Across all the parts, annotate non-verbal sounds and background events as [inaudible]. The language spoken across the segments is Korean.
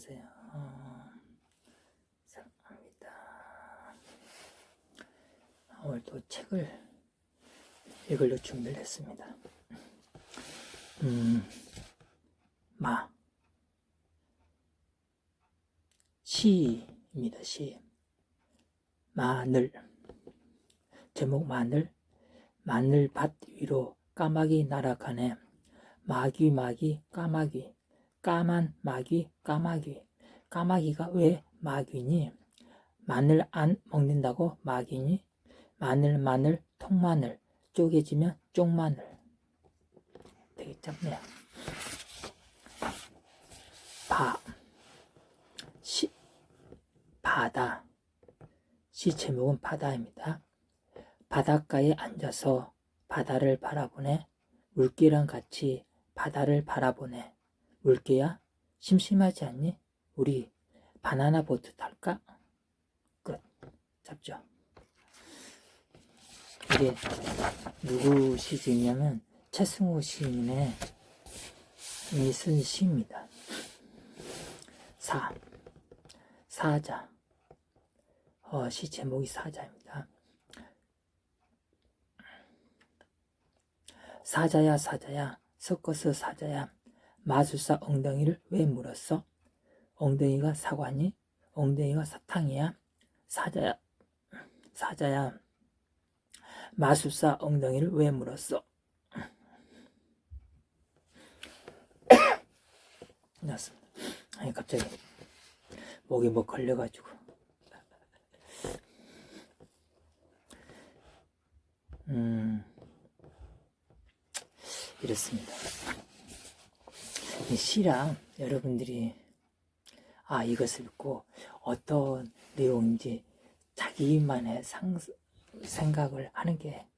안녕하세요. 어, 사랑합니다. 오늘 또 책을 읽으려 준비를 했습니다. 음, 마. 시입니다, 시. 마늘. 제목 마늘. 마늘밭 위로 까마귀 날아가네. 마귀, 마귀, 까마귀. 까만 마귀, 까마귀. 까마귀가 왜 마귀니? 마늘 안 먹는다고 마귀니? 마늘, 마늘, 통마늘. 쪼개지면 쪽마늘. 되게 짧네요. 바. 시. 바다. 시 제목은 바다입니다. 바닷가에 앉아서 바다를 바라보네. 물개랑 같이 바다를 바라보네. 물개야, 심심하지 않니? 우리 바나나 보트 탈까? 끝. 잡죠. 이게 누구 시지냐면 최승호 시인의 이쓴 시입니다. 사. 사자. 어, 시 제목이 사자입니다. 사자야 사자야 섞어서 사자야 마술사 엉덩이를 왜 물었어? 엉덩이가 사과니? 엉덩이가 사탕이야? 사자야 사자야 마술사 엉덩이를 왜 물었어? [coughs] 났습니다. 아니 갑자기 목이 뭐 걸려가지고 음 이렇습니다. 이 시랑 여러분들이 아 이것을 읽고 어떤 내용인지 자기만의 상, 생각을 하는 게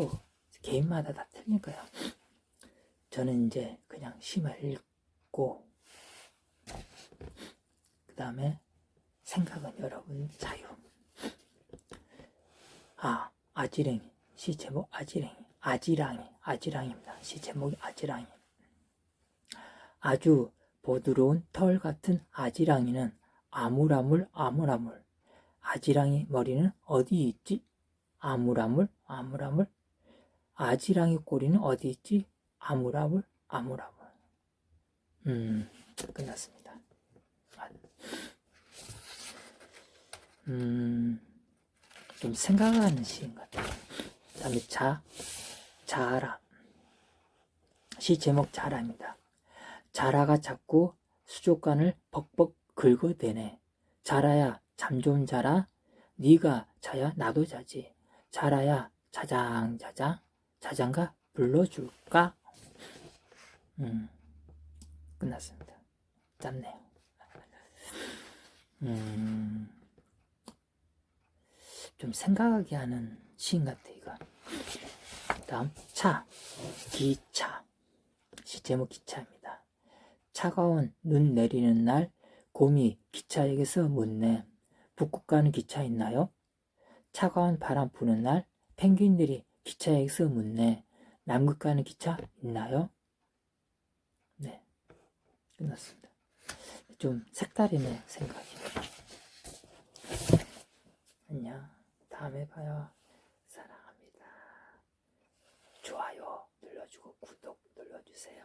또 개인마다 다 틀리니까요. 저는 이제 그냥 시만 읽고 그 다음에 생각은 여러분 자유. 아 아지랭이 시 제목 아지랭이 아지랑이 아지랑입니다. 시 제목이 아지랑이. 아주 보드러운 털 같은 아지랑이는 아물아물 아물아물 아지랑이 머리는 어디 있지? 아물아물 아물아물 아지랑이 꼬리는 어디 있지? 아물아물 아물아물 음 끝났습니다. 음좀 생각하는 시인 같아요. 그 다음에 자 자라 시 제목 자라입니다. 자라가 자꾸 수족관을 벅벅 긁어대네. 자라야 잠 좀 자라. 네가 자야 나도 자지. 자라야 자장 자장 자장가 불러줄까? 음 끝났습니다. 짧네요. 음, 좀 생각하게 하는 시인 같아 이거. 다음 차 기차 시 제목 기차입니다. 차가운 눈 내리는 날 곰이 기차역에서 묻네. 북극 가는 기차 있나요? 차가운 바람 부는 날 펭귄들이 기차역에서 묻네. 남극 가는 기차 있나요? 네. 끝났습니다. 좀 색다르네, 생각이. 안녕. 다음에 봐요. 사랑합니다. 좋아요 눌러주고 구독 눌러주세요.